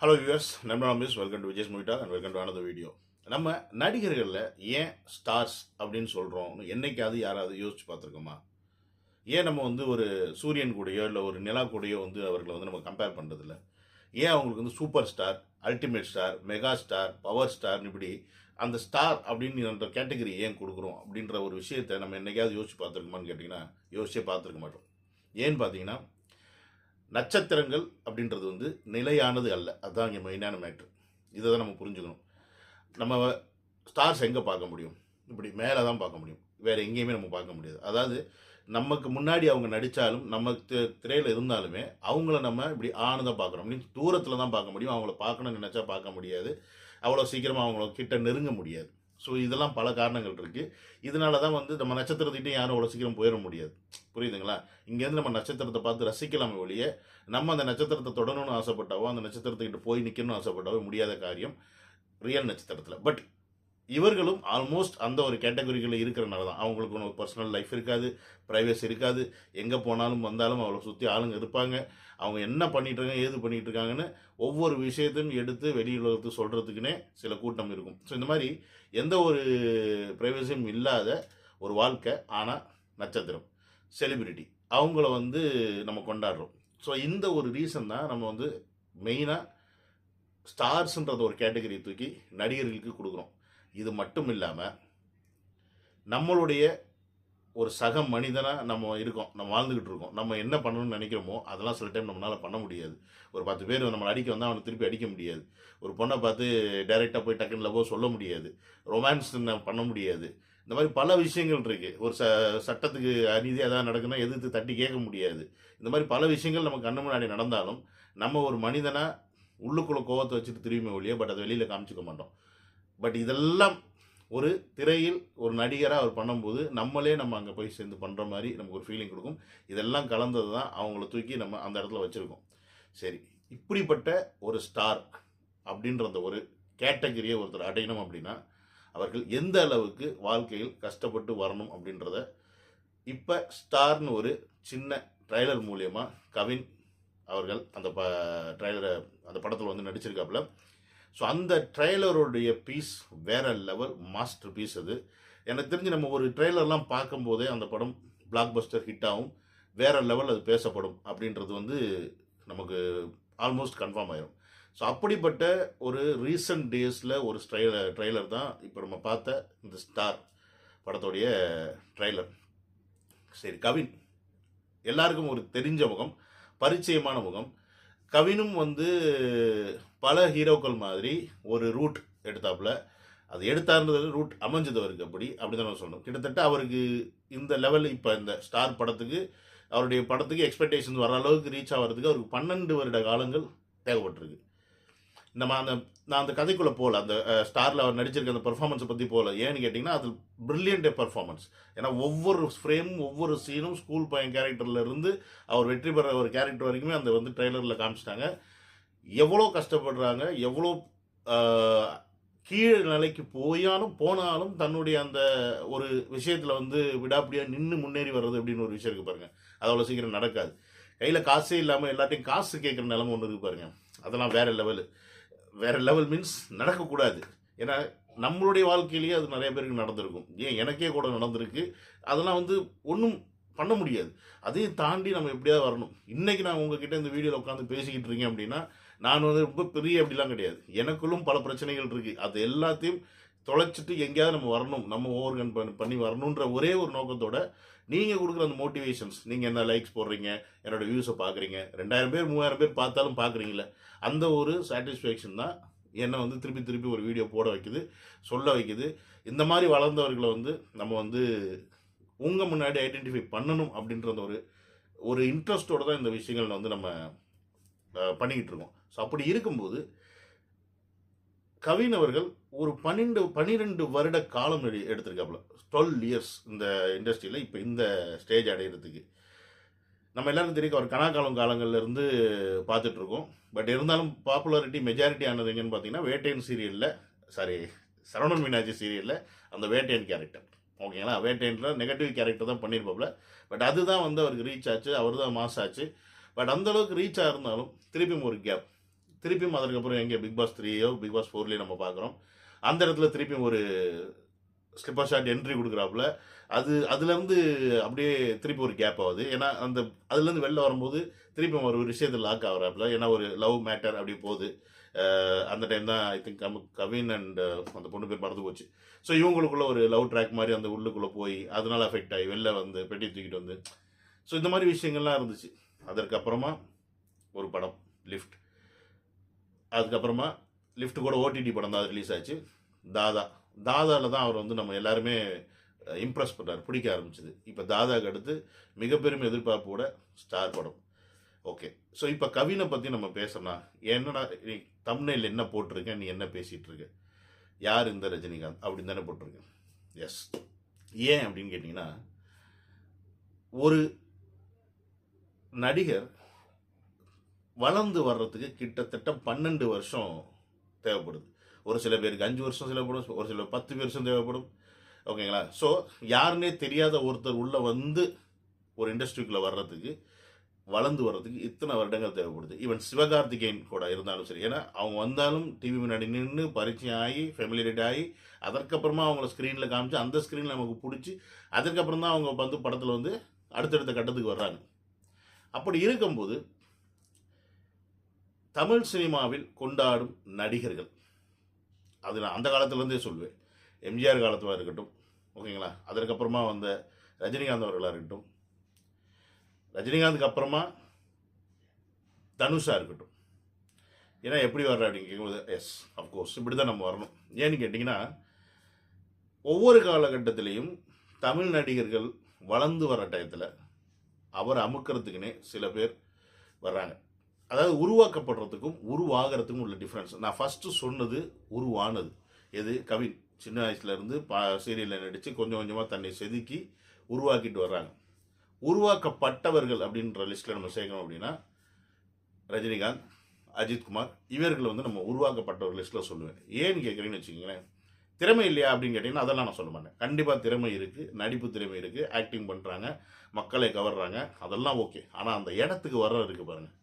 Hello யூஎஸ் நம்ம miss welcome to Vijay மூவிட்டா and welcome to another video நம்ம நடிகர்களில் ஏன் ஸ்டார்ஸ் அப்படின்னு சொல்கிறோம் என்னைக்காவது யாராவது யோசிச்சு பார்த்துருக்கோமா? ஏன் நம்ம வந்து ஒரு சூரியன் கூடயோ இல்லை ஒரு நிலா கூடயோ வந்து அவர்களை வந்து நம்ம கம்பேர் பண்ணுறதில்ல ஏன் அவங்களுக்கு வந்து super star ultimate star mega star power star இப்படி அந்த ஸ்டார் அப்படின்னு அந்த கேட்டகரி ஏன் கொடுக்குறோம் அப்படின்ற ஒரு விஷயத்தை நம்ம என்னைக்காவது யோசிச்சு பார்த்துருக்கோமான்னு கேட்டிங்கன்னா யோசிச்சே பார்த்துருக்க மாட்டோம். ஏன்னு பார்த்தீங்கன்னா நட்சத்திரங்கள் அப்படின்றது வந்து நிலையானது அல்ல. அதுதான் இங்கே மெயினான மேட்ரு இதை தான் நம்ம புரிஞ்சுக்கணும். நம்ம ஸ்டார்ஸ் எங்கே பார்க்க முடியும்? இப்படி மேலே தான் பார்க்க முடியும். வேறு எங்கேயுமே நம்ம பார்க்க முடியாது. அதாவது நமக்கு முன்னாடி அவங்க நடித்தாலும் நம்ம திரையில் இருந்தாலுமே அவங்கள நம்ம இப்படி ஆனு தான் பார்க்குறோம் மீன்ஸ் தூரத்தில் தான் பார்க்க முடியும். அவங்கள பார்க்கணும்னு நினச்சா பார்க்க முடியாது. அவ்வளோ சீக்கிரமாக அவங்கள கிட்ட நெருங்க முடியாது. ஸோ இதெல்லாம் பல காரணங்கள் இருக்குது இதனால தான் வந்து நம்ம நட்சத்திரத்திட்டே யாரும் அவ்வளோ சீக்கிரம் போயிட முடியாது. புரியுதுங்களா? இங்கேருந்து நம்ம நட்சத்திரத்தை பார்த்து ரசிக்கலாமே ஒழிய நம்ம அந்த நட்சத்திரத்தை தொடணும்னு ஆசைப்பட்டாவோ அந்த நட்சத்திரத்துக்கிட்ட போய் நிற்கணும்னு ஆசைப்பட்டாவோ முடியாத காரியம் ரியல் நட்சத்திரத்தில். பட் இவர்களும் ஆல்மோஸ்ட் அந்த ஒரு கேட்டகரிகளில் இருக்கிறனால தான். அவங்களுக்கு ஒரு பர்சனல் லைஃப் இருக்காது ப்ரைவேசி இருக்காது. எங்கே போனாலும் வந்தாலும் அவளை சுற்றி ஆளுங்க இருப்பாங்க. அவங்க என்ன பண்ணிட்டு இருக்காங்க ஏது பண்ணிட்டு இருக்காங்கன்னு ஒவ்வொரு விஷயத்தையும் எடுத்து வெளியுலகத்துக்கு சொல்கிறதுக்குனே சில கூட்டம் இருக்கும். ஸோ இந்த மாதிரி எந்த ஒரு ப்ரைவேசியும் இல்லாத ஒரு வாழ்க்கை ஆனால் நட்சத்திரம் செலிபிரிட்டி அவங்கள வந்து நம்ம கொண்டாடுறோம். ஸோ இந்த ஒரு ரீசன் தான் நம்ம வந்து மெயினாக ஸ்டார்ஸ்ன்றத ஒரு கேட்டகரி தூக்கி நடிகர்களுக்கு கொடுக்குறோம். இது மட்டும் இல்லாமல் நம்மளுடைய ஒரு சக மனிதனாக நம்ம இருக்கோம் நம்ம வாழ்ந்துக்கிட்டு இருக்கோம். நம்ம என்ன பண்ணணும்னு நினைக்கிறோமோ அதெல்லாம் சில டைம் நம்மளால் பண்ண முடியாது. ஒரு பத்து பேர் நம்மளை அடிக்க வந்தால் அவனை திருப்பி அடிக்க முடியாது. ஒரு பொண்ணை பார்த்து டைரெக்டாக போய் டக்குன்னு லவோ சொல்ல முடியாது. ரொமான்ஸ் பண்ண முடியாது. இந்த மாதிரி பல விஷயங்கள் இருக்குது ஒரு ச சட்டத்துக்கு அநீதியாக எதாவது நடக்குன்னா எதிர்த்து தட்டி கேட்க முடியாது. இந்த மாதிரி பல விஷயங்கள் நம்ம கண்ணு முன்னாடி நடந்தாலும் நம்ம ஒரு மனிதனாக உள்ளுக்குள்ளே கோவத்தை வச்சுட்டு திரும்பி ஒழிய பட் அதை வெளியில் காமிச்சிக்க மாட்டோம். பட் இதெல்லாம் ஒரு திரையில் ஒரு நடிகராக அவர் பண்ணும்போது நம்மளே நம்ம அங்கே போய் சேர்ந்து பண்ணுற மாதிரி நமக்கு ஒரு ஃபீலிங் கொடுக்கும். இதெல்லாம் கலந்தது தான் அவங்கள தூக்கி நம்ம அந்த இடத்துல வச்சுருக்கோம். சரி இப்படிப்பட்ட ஒரு ஸ்டார் அப்படின்ற அந்த ஒரு கேட்டகரியை ஒருத்தர் அடையணும் அப்படின்னா அவர்கள் எந்த அளவுக்கு வாழ்க்கையில் கஷ்டப்பட்டு வரணும் அப்படின்றத இப்போ ஸ்டார்னு ஒரு சின்ன ட்ரைலர் மூலியமாக கவின் அவர்கள் அந்த ப ட்ரைலரை அந்த படத்தில் வந்து நடிச்சிருக்காப்புல ஸோ அந்த ட்ரெய்லருடைய பீஸ் வேற லெவல் மாஸ்டர் பீஸ் அது. எனக்கு தெரிஞ்சு நம்ம ஒரு ட்ரெய்லர்லாம் பார்க்கும்போதே அந்த படம் பிளாக் பஸ்டர் ஹிட் ஆகும் வேற லெவல் அது பேசப்படும் அப்படின்றது வந்து நமக்கு ஆல்மோஸ்ட் கன்ஃபார்ம் ஆயிரும். ஸோ அப்படிப்பட்ட ஒரு ரீசன்ட் டேஸில் ஒரு ட்ரெய்லர் ட்ரெய்லர் தான் இப்போ நம்ம பார்த்த இந்த ஸ்டார் படத்துடைய ட்ரெய்லர் சரி கவின். எல்லாருக்கும் ஒரு தெரிஞ்ச முகம் பரிச்சயமான முகம். கவினும் வந்து பல ஹீரோக்கள் மாதிரி ஒரு ரூட் எடுத்தாப்புல. அது எடுத்தாருன்றது ரூட் அமைஞ்சது அவருக்கு அப்படி அப்படி தான் சொல்லணும். கிட்டத்தட்ட அவருக்கு இந்த லெவல் இப்போ இந்த ஸ்டார் படத்துக்கு அவருடைய படத்துக்கு எக்ஸ்பெக்டேஷன் வர அளவுக்கு ரீச் ஆகிறதுக்கு அவருக்கு பன்னெண்டு வருட காலங்கள் தேவைப்பட்டிருக்கு. நம்ம அந்த நான் அந்த கதைக்குள்ளே போகல. அந்த ஸ்டாரில் அவர் நடிச்சிருக்க அந்த பெர்ஃபார்மன்ஸை பற்றி போகல. ஏன்னு கேட்டிங்கன்னா அது ப்ரில்லியண்டே பெர்ஃபார்மன்ஸ் ஏன்னா ஒவ்வொரு ஃப்ரேமும் ஒவ்வொரு சீனும் ஸ்கூல் பையன் கேரக்டர்லேருந்து அவர் வெற்றி பெற ஒரு கேரக்டர் வரைக்குமே அந்த வந்து ட்ரெய்லரில் காமிச்சிட்டாங்க. எவ்வளோ கஷ்டப்படுறாங்க எவ்வளோ கீழ் நிலைக்கு போயாலும் போனாலும் தன்னுடைய அந்த ஒரு விஷயத்தில் வந்து விடாப்பிடியாக நின்று முன்னேறி வர்றது அப்படின்னு ஒரு விஷயம் இருக்குது பாருங்கள் அது அவ்வளோ சீக்கிரம் நடக்காது. கையில் காசே இல்லாமல் எல்லாத்தையும் காசு கேட்குற நிலம ஒன்று இருக்குது பாருங்கள் அதெல்லாம் வேற லெவலு வேறு லெவல் மீன்ஸ் நடக்கக்கூடாது. ஏன்னா நம்மளுடைய வாழ்க்கையிலேயே அது நிறைய பேருக்கு நடந்திருக்கும். ஏன் எனக்கே கூட நடந்திருக்கு. அதெல்லாம் வந்து ஒன்றும் பண்ண முடியாது. அதையும் தாண்டி நம்ம எப்படியாவது வரணும். இன்றைக்கி நான் உங்ககிட்ட இந்த வீடியோவில் உட்காந்து பேசிக்கிட்டு இருக்கேன் அப்படின்னா நான் வந்து ரொம்ப பெரிய அப்படிலாம் கிடையாது. எனக்குள்ளும் பல பிரச்சனைகள் இருக்குது அது எல்லாத்தையும் தொலைச்சிட்டு எங்கேயாவது நம்ம வரணும். நம்ம ஓவர் கன் பண்ணி வரணுன்ற ஒரே ஒரு நோக்கத்தோட நீங்கள் கொடுக்குற அந்த மோட்டிவேஷன்ஸ் நீங்கள் என்ன லைக்ஸ் போடுறீங்க என்னோட வியூஸை பார்க்குறீங்க ரெண்டாயிரம் பேர் மூவாயிரம் பேர் பார்த்தாலும் பார்க்குறீங்களே அந்த ஒரு சாட்டிஸ்ஃபேக்ஷன் தான் என்னை வந்து திருப்பி திருப்பி ஒரு வீடியோ போட வைக்குது சொல்ல வைக்குது. இந்த மாதிரி வளர்ந்தவர்களை வந்து நம்ம வந்து உங்கள் முன்னாடி ஐடென்டிஃபை பண்ணணும் அப்படின்ற அந்த ஒரு ஒரு இன்ட்ரெஸ்டோட தான் இந்த விஷயங்கள் வந்து நம்ம பண்ணிக்கிட்டு இருக்கோம். ஸோ அப்படி இருக்கும்போது கவின் அவர்கள் ஒரு பன்னெண்டு பன்னிரெண்டு வருட காலம் எடுத்திருக்காப்புல. டுவெல் இயர்ஸ் இந்த இண்டஸ்ட்ரியில் இப்போ இந்த ஸ்டேஜ் அடையிறதுக்கு. நம்ம எல்லாரும் தெரியும் அவர் கனாக்காலம் காலங்கள்லேருந்து இருந்து பட் இருந்தாலும் பாப்புலாரிட்டி மெஜாரிட்டி ஆனது எங்கன்னு பார்த்தீங்கன்னா வேட்டையன் சீரியலில் சாரி சரவணன் மீனாட்சி சீரியலில் அந்த வேட்டையன் கேரக்டர் ஓகேங்களா? வேட்டையனில் நெகட்டிவ் கேரக்டர் தான் பண்ணியிருப்பாப்ல பட் அதுதான் வந்து அவருக்கு ரீச் ஆச்சு அவர் தான் மாஸ் ஆச்சு. பட் அந்த அளவுக்கு ரீச் ஆயிருந்தாலும் திருப்பியும் ஒரு கேப் திருப்பியும் அதற்கப்புறம் எங்கே பிக் பாஸ் த்ரீயோ பிக் பாஸ் ஃபோர்லேயோ நம்ம பார்க்குறோம். அந்த இடத்துல திருப்பியும் ஒரு ஸ்லிப்பர் ஷாட் என்ட்ரி கொடுக்குறாப்புல. அது அதுலேருந்து அப்படியே திருப்பி ஒரு கேப் ஆகுது. ஏன்னா அந்த அதுலேருந்து வெளில வரும்போது திருப்பி ஒரு விஷயத்தில் லாக் ஆகிறாப்புல. ஏன்னா ஒரு லவ் மேட்டர் அப்படி போகுது. அந்த டைம் தான் ஐ திங்க் கம கவின் அண்ட் அந்த பொண்ணு பேர் மறந்து போச்சு. ஸோ இவங்களுக்குள்ள ஒரு லவ் ட்ராக் மாதிரி அந்த உள்ளுக்குள்ளே போய் அதனால அஃபெக்ட் ஆகி வெளில வந்து பெட்டி தூக்கிட்டு வந்து. ஸோ இந்த மாதிரி விஷயங்கள்லாம் இருந்துச்சு. அதற்கப்புறமா ஒரு படம் லிஃப்ட் அதுக்கப்புறமா லிஃப்ட் கூட ஓடிடி படம் தான் ரிலீஸ் ஆச்சு. தாதா. தாதாவில் தான் அவர் வந்து நம்ம எல்லாருமே இம்ப்ரெஸ் பண்ணார் பிடிக்க ஆரம்பிச்சது. இப்போ தாதாக்கு அடுத்து மிக பெரும் எதிர்பார்ப்போட ஸ்டார் படம். ஓகே ஸோ இப்போ கவினை பற்றி நம்ம பேசணும் என்னடா நீ தமிழில் என்ன போட்டிருக்க? நீ என்ன பேசிகிட்டு இருக்க? யார் இந்த ரஜினிகாந்த்? அப்படின்னு தானே போட்டிருக்கேன் எஸ் ஏன் அப்படின்னு கேட்டிங்கன்னா ஒரு நடிகர் வளர்ந்து வர்றதுக்கு கிட்டத்தட்ட பன்னெண்டு வருஷம் தேவைப்படுது. ஒரு சில பேருக்கு அஞ்சு வருஷம் தேவைப்படும் ஒரு சில பத்து வருஷம் தேவைப்படும். ஓகேங்களா? ஸோ யாருன்னே தெரியாத ஒருத்தர் உள்ளே வந்து ஒரு இண்டஸ்ட்ரிக்குள்ளே வர்றதுக்கு வளர்ந்து வர்றதுக்கு இத்தனை வருடங்கள் தேவைப்படுது. ஈவன் சிவகார்த்திகேயன் கூட இருந்தாலும் சரி. ஏன்னா அவங்க வந்தாலும் டிவி முன்னாடி நின்று பரிச்சயம் ஆகி ஃபெமிலியேட் ஆகி அதற்கப்புறமா அவங்கள ஸ்க்ரீனில் காமிச்சு அந்த ஸ்க்ரீனில் நமக்கு பிடிச்சி அதுக்கப்புறம் தான் அவங்க வந்து படத்தில் வந்து அடுத்தடுத்த கட்டத்துக்கு வர்றாங்க. அப்படி இருக்கும்போது தமிழ் சினிமாவில் கொண்டாடும் நடிகர்கள் அது நான் அந்த காலத்துலேருந்தே சொல்வேன். எம்ஜிஆர் காலத்தில் இருக்கட்டும் ஓகேங்களா? அதற்கப்புறமா வந்த ரஜினிகாந்த் அவர்களாக இருக்கட்டும் ரஜினிகாந்துக்கு அப்புறமா தனுஷாக இருக்கட்டும். ஏன்னா எப்படி வர்ற அப்படின்னு கேட்கும்போது எஸ் அஃப்கோர்ஸ் இப்படி தான் நம்ம வரணும். ஏன்னு கேட்டிங்கன்னா ஒவ்வொரு காலகட்டத்திலையும் தமிழ் நடிகர்கள் வளர்ந்து வர டயத்தில் அவர் அமுக்கிறதுக்குன்னே சில பேர் வர்றாங்க. அதாவது உருவாக்கப்படுறதுக்கும் உருவாகிறதுக்கும் உள்ள டிஃப்ரென்ஸ் நான் ஃபஸ்ட்டு சொன்னது உருவானது. எது? கவின். சின்ன வயசுலேருந்து பா சீரியலில் நடித்து கொஞ்சம் கொஞ்சமாக தன்னை செதுக்கி உருவாக்கிட்டு வர்றாங்க. உருவாக்கப்பட்டவர்கள் அப்படின்ற லிஸ்ட்டில் நம்ம சேர்க்கணும் அப்படின்னா ரஜினிகாந்த் அஜித்குமார் இவர்களை வந்து நம்ம உருவாக்கப்பட்டவர் லிஸ்ட்டில் சொல்லுவேன். ஏன்னு கேட்குறீங்கன்னு வச்சுக்கோங்களேன் திறமை இல்லையா அப்படின்னு கேட்டிங்கன்னா அதெல்லாம் நான் சொல்ல மாட்டேன். கண்டிப்பாக திறமை இருக்குது நடிப்பு திறமை இருக்குது ஆக்டிங் பண்ணுறாங்க மக்களை கவர்றாங்க அதெல்லாம் ஓகே ஆனால் அந்த இடத்துக்கு வர்ற பாருங்கள்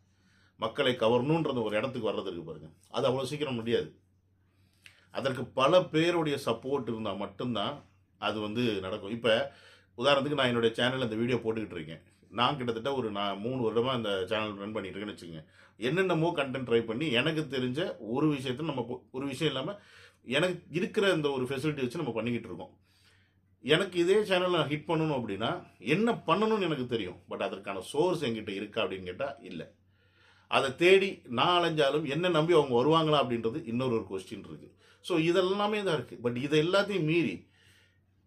மக்களை கவரணுன்றது ஒரு இடத்துக்கு வர்றதுக்கு பாருங்கள் பாருங்க. அது அவ்வளோ சீக்கிரம் முடியாது. அதற்கு பல பேருடைய சப்போர்ட் இருந்தால் மட்டும்தான் அது வந்து நடக்கும். இப்போ உதாரணத்துக்கு நான் என்னுடைய சேனலில் இந்த வீடியோ போட்டுக்கிட்டு இருக்கேன். நான் கிட்டத்தட்ட ஒரு நான் மூணு வருடமாக இந்த சேனல் ரன் பண்ணிட்டு இருக்கேன்னு வச்சுக்கோங்க. என்னென்னமோ கண்டென்ட் ட்ரை பண்ணி எனக்கு தெரிஞ்ச ஒரு விஷயத்தை நம்ம ஒரு விஷயம் இல்லாமல் எனக்கு இருக்கிற இந்த ஒரு ஃபெசிலிட்டி வச்சு நம்ம பண்ணிக்கிட்டு இருக்கோம். எனக்கு இதே சேனல் நான் ஹிட் பண்ணணும் அப்படின்னா என்ன பண்ணணும்னு எனக்கு தெரியும். பட் அதற்கான சோர்ஸ் என்கிட்ட இருக்கா அப்படின்னு கேட்டால் இல்லை. அதை தேடி நான் அலைஞ்சாலும் என்ன நம்பி அவங்க வருவாங்களா அப்படின்றது இன்னொரு ஒரு கொஸ்டின் இருக்குது ஸோ இதெல்லாமே தான் இருக்குது பட் இதை எல்லாத்தையும் மீறி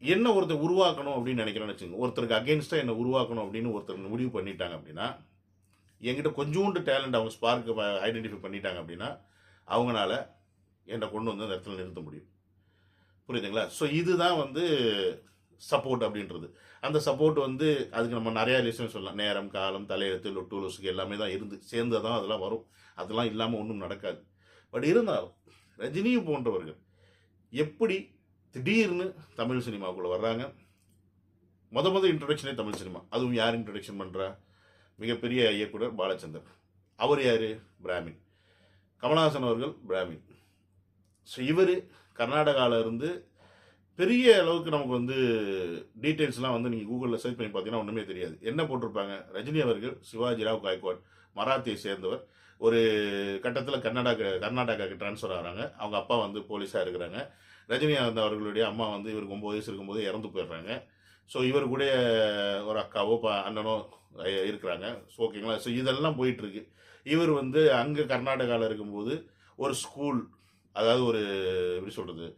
என்ன ஒருத்தர் உருவாக்கணும் அப்படின்னு நினைக்கிறேன்னு வச்சுங்க ஒருத்தருக்கு அகேன்ஸ்டாக என்ன உருவாக்கணும் அப்படின்னு ஒருத்தர் முடிவு பண்ணிட்டாங்க அப்படின்னா என்கிட்ட கொஞ்சோண்டு டேலண்ட் அவங்க ஸ்பார்க்கு ஐடென்டிஃபை பண்ணிட்டாங்க அப்படின்னா அவங்களால என்னை கொண்டு வந்து அந்த இடத்துல நிறுத்த முடியும். புரியுதுங்களா? ஸோ இதுதான் வந்து சப்போர்ட் அப்படின்றது. அந்த சப்போர்ட் வந்து அதுக்கு நம்ம நிறையா லிசன் சொல்லலாம். நேரம் காலம் தலையெழுத்து லொட்டு லொசுக்கு எல்லாமே தான் இருந்து சேர்ந்து தான் அதெல்லாம் வரும். அதெல்லாம் இல்லாமல் ஒன்றும் நடக்காது. பட் இருந்தாலும் ரஜினி போன்றவர்கள் எப்படி திடீர்னு தமிழ் சினிமாவுக்குள்ளே வர்றாங்க? மொத மொதல் இன்ட்ரடக்ஷனே தமிழ் சினிமா. அதுவும் யார் இன்ட்ரடக்ஷன் பண்ணுறா மிகப்பெரிய இயக்குனர் பாலச்சந்தர். அவர் யார்? பிராமின் கமலஹாசன் அவர்கள் பிராமின் ஸோ இவர் கர்நாடகாவில் இருந்து பெரிய அளவுக்கு நமக்கு வந்து டீட்டெயில்ஸ்லாம் வந்து நீங்கள் கூகுளில் சர்ச் பண்ணி பார்த்தீங்கன்னா ஒன்றுமே தெரியாது. என்ன போட்டிருப்பாங்க? ரஜினி அவர்கள் சிவாஜி ராவ் காய்க்வாட் மராத்தியை சேர்ந்தவர். ஒரு கட்டத்தில் கர்நாடகா கர்நாடகாவுக்கு ட்ரான்ஸ்ஃபர் ஆகிறாங்க அவங்க அப்பா வந்து போலீஸாக இருக்கிறாங்க. ரஜினிகாந்த் அவர்களுடைய அம்மா வந்து இவருக்கு ஒம்பது வயசு இருக்கும்போது இறந்து போயிடுறாங்க. ஸோ இவர் கூட ஒரு அக்காவோ பா அண்ணனோ இருக்கிறாங்க. ஸோ ஓகேங்களா ஸோ இதெல்லாம் போயிட்டுருக்கு. இவர் வந்து அங்கே கர்நாடகாவில் இருக்கும்போது ஒரு ஸ்கூல் அதாவது ஒரு எப்படி சொல்கிறது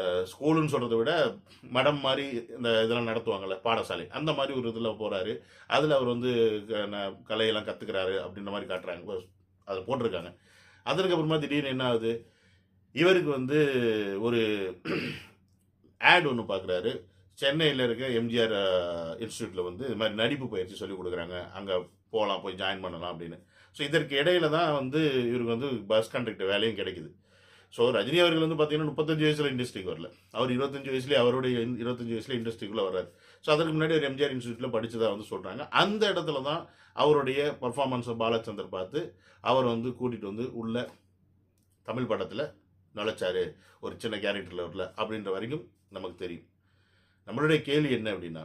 ஸ்கூலுன்னு சொல்கிறத விட மடம் மாதிரி இந்த இதெல்லாம் நடத்துவாங்கல்ல பாடசாலை. அந்த மாதிரி ஒரு இதில் போகிறாரு அதில் அவர் வந்து க- ந- கலையெல்லாம் கற்றுக்கிறாரு அப்படின்ற மாதிரி காட்டுறாங்க. அதை போட்டிருக்காங்க. அதற்கப்புறமா திடீர்னு என்ன ஆகுது? இவருக்கு வந்து ஒரு ஆட் ஒன்று பார்க்குறாரு சென்னையில் இருக்க எம்ஜிஆர் இன்ஸ்டியூட்டில் வந்து இது மாதிரி நடிப்பு பயிற்சி சொல்லி கொடுக்குறாங்க. அங்கே போகலாம் போய் ஜாயின் பண்ணலாம் அப்படின்னு. ஸோ இதற்கு இடையில தான் வந்து இவருக்கு வந்து பஸ் கண்டக்டர் வேலையும் கிடைக்குது. ஸோ ரஜினி அவர்கள் வந்து பார்த்தீங்கன்னா முப்பத்தஞ்சு வயசில் இண்டஸ்ட்ரிக்கு வரல. அவர் இருபத்தஞ்சு வயசுலேயே அவருடைய இருபத்தஞ்சு வயசில் இண்டஸ்ட்ரிக்குள்ளே வர்றாரு. ஸோ அதற்கு முன்னாடி ஒரு எம்ஜிஆர் இன்ஸ்டியூட்டில் படித்ததாக வந்து சொல்கிறாங்க அந்த இடத்துல தான் அவருடைய பர்ஃபார்மன்ஸை பாலச்சந்தர் பார்த்து அவர் வந்து கூட்டிகிட்டு வந்து உள்ள தமிழ் படத்தில் நுழைச்சார். ஒரு சின்ன கேரக்டரில் வரல. அப்படின்ற வரைக்கும் நமக்கு தெரியும். நம்மளுடைய கேள்வி என்ன அப்படின்னா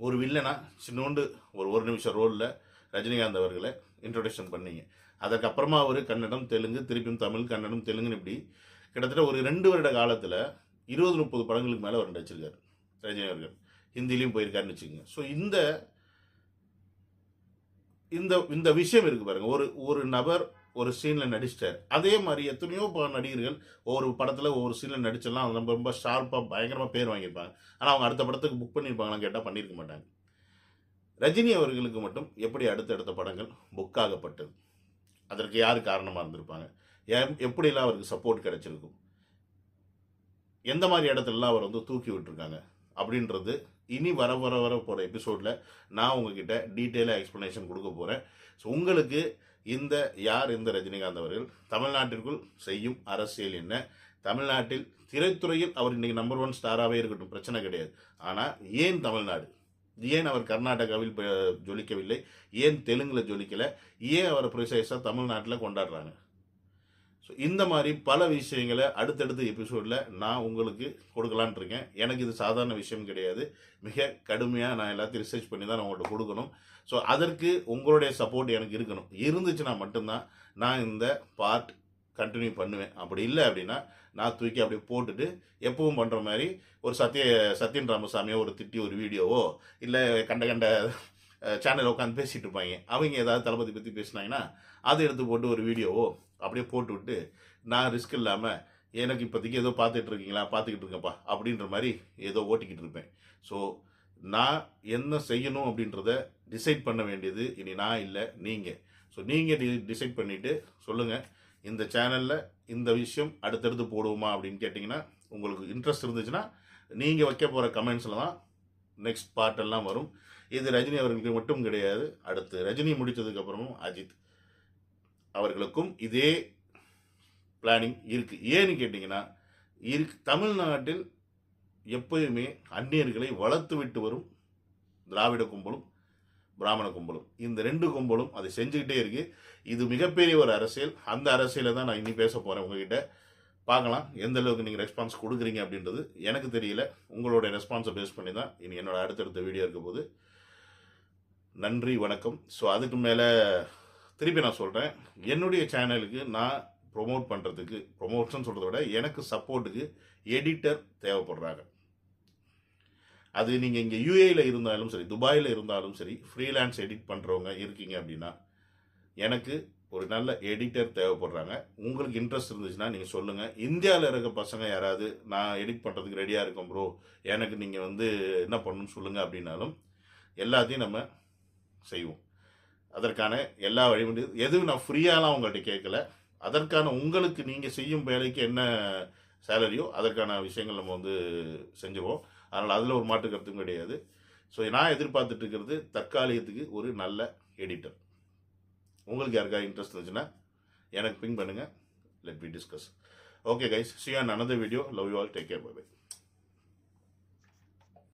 ஒரு வில்லனா சின்னோண்டு ஒரு ஒரு நிமிஷம் ரோலில் ரஜினிகாந்த் அவர்களை இன்ட்ரொடக்ஷன் பண்ணீங்க. அதுக்கப்புறமா அவர் கன்னடம் தெலுங்கு திருப்பியும் தமிழ் கன்னடம் தெலுங்குன்னு இப்படி கிட்டத்தட்ட ஒரு ரெண்டு வருட காலத்தில் இருபது முப்பது படங்களுக்கு மேலே அவர் நடிச்சிருக்காரு. ரஜினி அவர்கள். ஹிந்திலையும் போயிருக்காருன்னு வச்சுக்கோங்க. ஸோ இந்த இந்த இந்த விஷயம் இருக்குது பாருங்கள் ஒரு ஒரு நபர் ஒரு சீனில் நடிச்சிட்டார். அதே மாதிரி எத்தனையோ ப- நடிகர்கள் ஒவ்வொரு படத்தில் ஒவ்வொரு சீனில் நடிச்செல்லாம் ரொம்ப ரொம்ப ஷார்ப்பாக பயங்கரமாக பேர் வாங்கியிருப்பாங்க. ஆனால் அவங்க அடுத்த படத்துக்கு புக் பண்ணியிருப்பாங்களான்னு கேட்டால் பண்ணியிருக்க மாட்டாங்க. ரஜினி அவர்களுக்கு மட்டும் எப்படி அடுத்தடுத்த படங்கள் புக் ஆகப்பட்டது அதற்கு யார் காரணமாக இருந்திருப்பாங்க? ஏன் எப்படிலாம் அவருக்கு சப்போர்ட் கிடைச்சிருக்கும்? எந்த மாதிரி இடத்துலலாம் அவர் வந்து தூக்கி விட்டுருக்காங்க? அப்படின்றது இனி வர வர வர போகிற எபிசோடில் நான் உங்ககிட்ட டீட்டெயிலாக எக்ஸ்ப்ளனேஷன் கொடுக்க போகிறேன் ஸோ உங்களுக்கு இந்த யார் இந்த ரஜினிகாந்த் அவர்கள்? தமிழ்நாட்டிற்குள் செய்யும் அரசியல் என்ன? தமிழ்நாட்டில் திரைத்துறையில் அவர் இன்றைக்கி நம்பர் ஒன் ஸ்டாராகவே இருக்கட்டும் பிரச்சனை கிடையாது. ஆனால் ஏன் தமிழ்நாடு? ஏன் அவர் கர்நாடகாவில் ஜொலிக்கவில்லை? ஏன் தெலுங்கில் ஜொலிக்கலை? ஏன் அவரை ப்ரிசைஸாக தமிழ்நாட்டில் கொண்டாடுறாங்க? ஸோ இந்த மாதிரி பல விஷயங்களை அடுத்தடுத்த எபிசோடில் நான் உங்களுக்கு கொடுக்கலான் இருக்கேன். எனக்கு இது சாதாரண விஷயம் கிடையாது. மிக கடுமையாக நான் எல்லாத்தையும் ரிசர்ச் பண்ணி தான் நான் உங்கள்கிட்ட கொடுக்கணும். ஸோ அதற்கு உங்களுடைய சப்போர்ட் எனக்கு இருக்கணும். இருந்துச்சுன்னா மட்டும்தான் நான் இந்த பார்ட் கண்டினியூ பண்ணுவேன். அப்படி இல்லை அப்படின்னா நான் தூக்கி அப்படியே போட்டுட்டு எப்பவும் பண்ணுற மாதிரி ஒரு சத்ய சத்யன் ராமசாமியோ ஒரு திட்டி ஒரு வீடியோவோ இல்லை கண்ட கண்ட சேனல் உட்காந்து பேசிட்டு இருப்பாங்க. அவங்க ஏதாவது தளபதி பற்றி பேசினாங்கன்னா அதை எடுத்து போட்டு ஒரு வீடியோவோ அப்படியே போட்டு விட்டு நான் ரிஸ்க் இல்லாமல் எனக்கு இப்போதைக்கு ஏதோ பார்த்துட்டு இருக்கீங்களா? பார்த்துக்கிட்டு இருக்கேன்ப்பா அப்படின்ற மாதிரி ஏதோ ஓட்டிக்கிட்டு இருப்பேன். ஸோ நான் என்ன செய்யணும் அப்படின்றத டிசைட் பண்ண வேண்டியது இனி நான் இல்லை நீங்கள் ஸோ நீங்கள் டி டிசைட் பண்ணிவிட்டு சொல்லுங்கள் இந்த சேனலில் இந்த விஷயம் அடுத்தடுத்து போடுவோமா அப்படின்னு கேட்டிங்கன்னா உங்களுக்கு இன்ட்ரெஸ்ட் இருந்துச்சுன்னா நீங்கள் வைக்க போகிற கமெண்ட்ஸில் தான் நெக்ஸ்ட் பார்ட் எல்லாம் வரும். இது ரஜினி அவர்களுக்கு மட்டும் கிடையாது. அடுத்து ரஜினி முடித்ததுக்கப்புறமும் அஜித் அவர்களுக்கும் இதே பிளானிங் இருக்குது ஏன்னு கேட்டிங்கன்னா இருக்கு தமிழ்நாட்டில் எப்பயுமே அந்நியர்களை வளர்த்து விட்டு வரும் திராவிட கும்பலும் பிராமண கும்பலும். இந்த ரெண்டு கும்பலும் அதை செஞ்சுக்கிட்டே இருக்கு. இது மிகப்பெரிய ஒரு அரசியல். அந்த அரசியலை தான் நான் இனி பேச போகிறேன் உங்ககிட்ட. பார்க்கலாம். எந்த அளவுக்கு நீங்கள் ரெஸ்பான்ஸ் கொடுக்குறீங்க அப்படின்றது எனக்கு தெரியல. உங்களோட ரெஸ்பான்ஸை பேஸ் பண்ணி தான் இனி என்னோட அடுத்தடுத்த வீடியோ இருக்க போது நன்றி வணக்கம். ஸோ அதுக்கு மேலே திருப்பி நான் சொல்கிறேன் என்னுடைய சேனலுக்கு நான் ப்ரொமோட் பண்ணுறதுக்கு ப்ரொமோஷன் சொல்கிறத விட எனக்கு சப்போர்ட்டுக்கு எடிட்டர் தேவைப்படுறாங்க. அது நீங்கள் இங்கே யூஏயில் இருந்தாலும் சரி துபாயில் இருந்தாலும் சரி ஃப்ரீலான்ஸ் எடிட் பண்ணுறவங்க இருக்கீங்க அப்படின்னா எனக்கு ஒரு நல்ல எடிட்டர் தேவைப்படுறாங்க. உங்களுக்கு இன்ட்ரெஸ்ட் இருந்துச்சுன்னா நீங்கள் சொல்லுங்கள் இந்தியாவில் இருக்க பசங்க யாராவது நான் எடிட் பண்ணுறதுக்கு ரெடியாக இருக்கோம் ப்ரோ எனக்கு நீங்கள் வந்து என்ன பண்ணணும்னு சொல்லுங்கள் அப்படின்னாலும் எல்லாத்தையும் நம்ம செய்வோம். அதற்கான எல்லா வழிமுறையும் எதுவும் நான் ஃப்ரீயாலாம் உங்கள்கிட்ட கேட்கல. அதற்கான உங்களுக்கு நீங்கள் செய்யும் வேலைக்கு என்ன சேலரியோ அதற்கான விஷயங்கள் நம்ம வந்து செஞ்சுருவோம் அதனால் அதில் ஒரு மாற்று கருத்தும் கிடையாது. ஸோ நான் எதிர்பார்த்துட்டு இருக்கிறது தற்காலிகத்துக்கு ஒரு நல்ல எடிட்டர் உங்களுக்கு யாருக்காவது இன்ட்ரெஸ்ட் இருந்துச்சுன்னா எனக்கு பிங் பண்ணுங்கள் let be discuss okay guys see on another video love you all take care bye bye